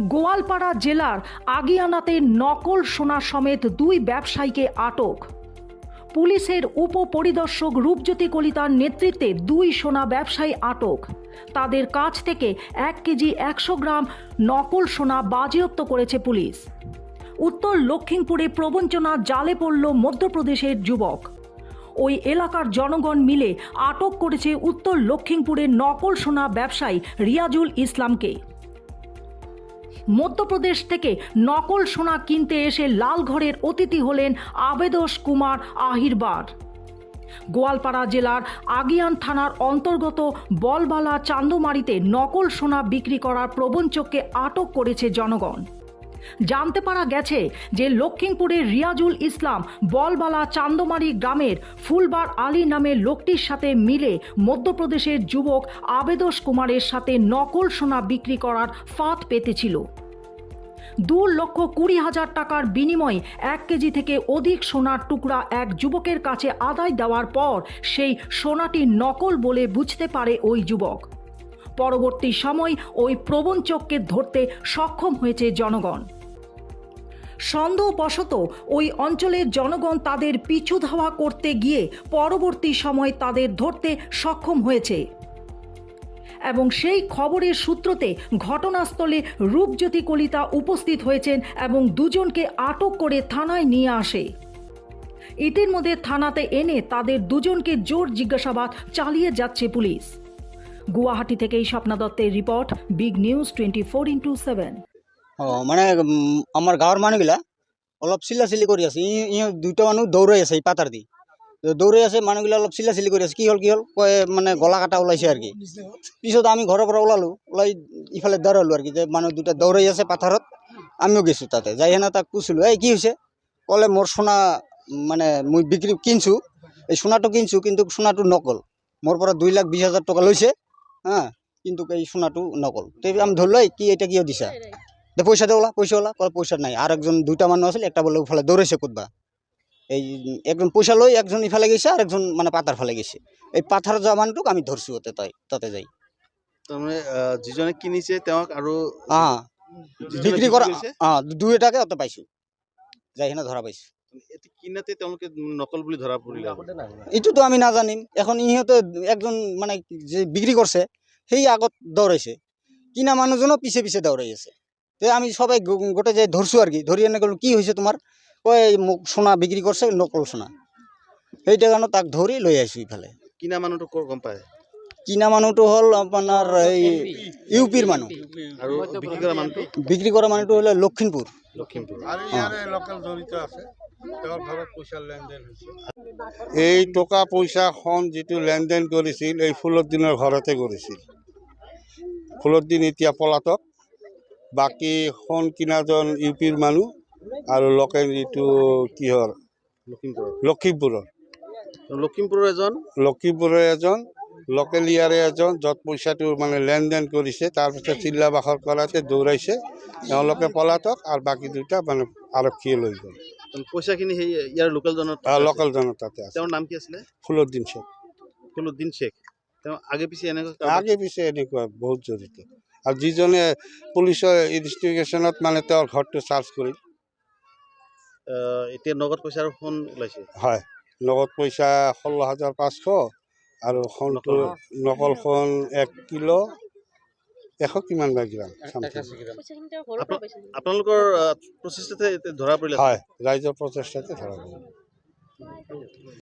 গোয়ালপাড়া জেলার আগিয়ানাতে নকল সোনা সমেত দুই ব্যবসায়ীকে আটক। পুলিশের উপপরিদর্শক রূপজ্যোতি কলিতার নেতৃত্বে দুই সোনা ব্যবসায়ী আটক। তাদের কাছ থেকে এক কেজি একশো গ্রাম নকল সোনা বাজেয়াপ্ত করেছে পুলিশ। উত্তর লক্ষ্মীপুরে প্রবঞ্চনা জালে পড়ল মধ্যপ্রদেশের যুবক। ওই এলাকার জনগণ মিলে আটক করেছে উত্তর লক্ষ্মীপুরের নকল সোনা ব্যবসায়ী রিয়াজুল ইসলামকে। মধ্যপ্রদেশ থেকে নকল সোনা কিনতে এসে লালঘরের অতিথি হলেন আবেদস কুমার আহিরবার। গোয়ালপাড়া জেলার আগিয়ান থানার অন্তর্গত বলবালা চান্দমারিতে নকল সোনা বিক্রি করার প্রবঞ্চককে আটক করেছে জনগণ। জানতে পারা গেছে যে লক্ষ্মীপুরের রিয়াজুল ইসলাম বলবালা চান্দমারি গ্রামের ফুলবার আলী নামের লোকটির সাথে মিলে মধ্যপ্রদেশের যুবক আবেদস কুমারের সাথে নকল সোনা বিক্রি করার ফাঁদ পেতেছিল। দু লক্ষ কুড়ি হাজার টাকার বিনিময়ে এক কেজি থেকে অধিক সোনার টুকরা এক যুবকের কাছে আদায় দেওয়ার পর সেই সোনাটি নকল বলে বুঝতে পারে ওই যুবক। পরবর্তী সময় ওই প্রবঞ্চককে ধরতে সক্ষম হয়েছে জনগণ। সন্দেহবশত ওই অঞ্চলের জনগণ তাদের পিছু ধাওয়া করতে গিয়ে পরবর্তী সময় তাদের ধরতে সক্ষম হয়েছে। এবং সেই খবরের সূত্রতে ঘটনাস্থলে রূপজ্যোতি কলিতা উপস্থিত হয়েছেন এবং দুজনকে আটক করে থানায় নিয়ে আসে। ইতির মধ্যে থানাতে এনে তাদের দুজনকে জোর জিজ্ঞাসাবাদ চালিয়ে যাচ্ছে পুলিশ। গুয়াহাটি থেকে এই স্বপ্না দত্তের report big news twenty four into seven অ মানে আমাৰ গাঁৱৰ মানুহগিলা অলপ চিলা চিলি কৰি আছে। ই দুটা মানুহ দৌৰাই আছে পাতাৰ দি। দৌৰাই আছে, মানুহগিলা অলপ চিলা চিলি কৰি আছে। কি হ'ল কি হ'ল? কয় মানে গলা কাটা ওলাইছে আৰু কি। পিছত আমি ঘৰৰ পৰা ওলালোঁ, ওলাই ইফালে দৌৰালোঁ আৰু কি, যে মানুহ দুটা দৌৰাই আছে পাথাৰত, আমিও গৈছোঁ তাতে। যাই হেনে তাক কৈছিলোঁ এই, কি হৈছে? ক'লে, মোৰ সোণা মানে মই বিক্ৰী কিনছোঁ, এই সোণাটো কিনছোঁ, কিন্তু সোণাটো নকল মোৰ পৰা দুই লাখ বিছ হাজাৰ টকা লৈছে, হা, কিন্তু এই সোণাটো নকল আমি ধৰিলোঁ কি, এটা কিয় দিছা? দে পইচা দে ওলা পইচা ওলা। কয় পইচা নাই। আর একজন দুইটা মানুহ আছিল একটা বলে ওফালে দৌড়াইছে ক'তবা। এই একজন পইচা লৈ একজন ইফালে গৈছে আর একজন মানে পাতাৰ ফালে গৈছে। এই পাথাৰ যোৱা মানুহটোক আমি ধৰছোঁ তাতে তাই তাতে যাই। তাৰমানে যিজনে কিনিছে তেওঁক আৰু বিক্ৰী কৰা দুই এটাকে তাতে পাইছোঁ। যাই কিনে ধৰা পাইছোঁ। কিনাতে তেওঁলোকে নকল বুলি ধৰা পৰিলে এইটোতো আমি নাজানিম। এখন ইহঁতে একজন মানে যে বিক্ৰী কৰিছে সেই আগত দৌৰাইছে। কিনা মানুহজনো পিছে পিছে দৌৰাই আছে। তে আমি সবাই গো- গোটেই যাই ধরছো আর কি। ধরি এনে গেলো কি হয়েছে তোমার? কয় সোনা বিক্রি করছে নকল সোনা। সেইটা কাৰণে তাক ধৰি লৈ আহিছোঁ ইফালে কিনা মানুহটো ক'ৰ গম পায়? কিনা মানুহটো হ'ল আপোনাৰ এই ইউ পিৰ মানুহ আৰু বিক্ৰী কৰা মানুহটো বিক্ৰী কৰা মানুহটো হ'লে লখিমপুৰ লখিমপুৰ এই টকা পইচাখন যিটো লেনদেন কৰিছিল এই ফুলদ্দিনৰ ঘৰতে কৰিছিল। ফুলদ্দিন এতিয়া পলাতক। বাকী সোণ কিনাজন ইউ পিৰ মানুহ আৰু লোকেল যিটো কিহৰ? লখিমপুৰৰ। লখিমপুৰৰ। লখিমপুৰৰ এজন? লখিমপুৰৰ এজন লোকেল ইয়াৰে এজন য'ত পইচাটো মানে লেনদেন কৰিছে তাৰপিছত চিল্লা বাখৰ কৰাতে দৌৰাইছে তেওঁলোকে পলাতক আৰু বাকী দুটা মানে আৰক্ষীয়ে লৈ গ'ল। পইচাখিনি সেই ইয়াৰ লোকেলজনৰ আৰু লোকেলজনৰ তাতে আছে। তেওঁৰ নাম কি আছিলে? ফুলদ্দিন শেখ। ফলুদ্দিন শেখ। তেওঁ আগে পিছে এনেকুৱা আগে পিছে এনেকুৱা বহুত জড়িত। আৰু যিজনে পুলিচৰ ইনভেষ্টিগেশ্যনত মানে তেওঁৰ ঘৰটো চাৰ্চ কৰিল আহ, এতিয়া নগদ পইচাৰ সোণ ওলাইছে? হয় নগদ পইচা ষোল্ল হাজাৰ পাঁচশ আৰু সোণটো নকল সোণ? এক কিলো এশ কিমান বা গ্ৰাম আপোনালোকৰ প্ৰচেষ্টাতে ধৰা পৰিলে? হয় ৰাইজৰ প্ৰচেষ্টাতে ধৰা গ'ল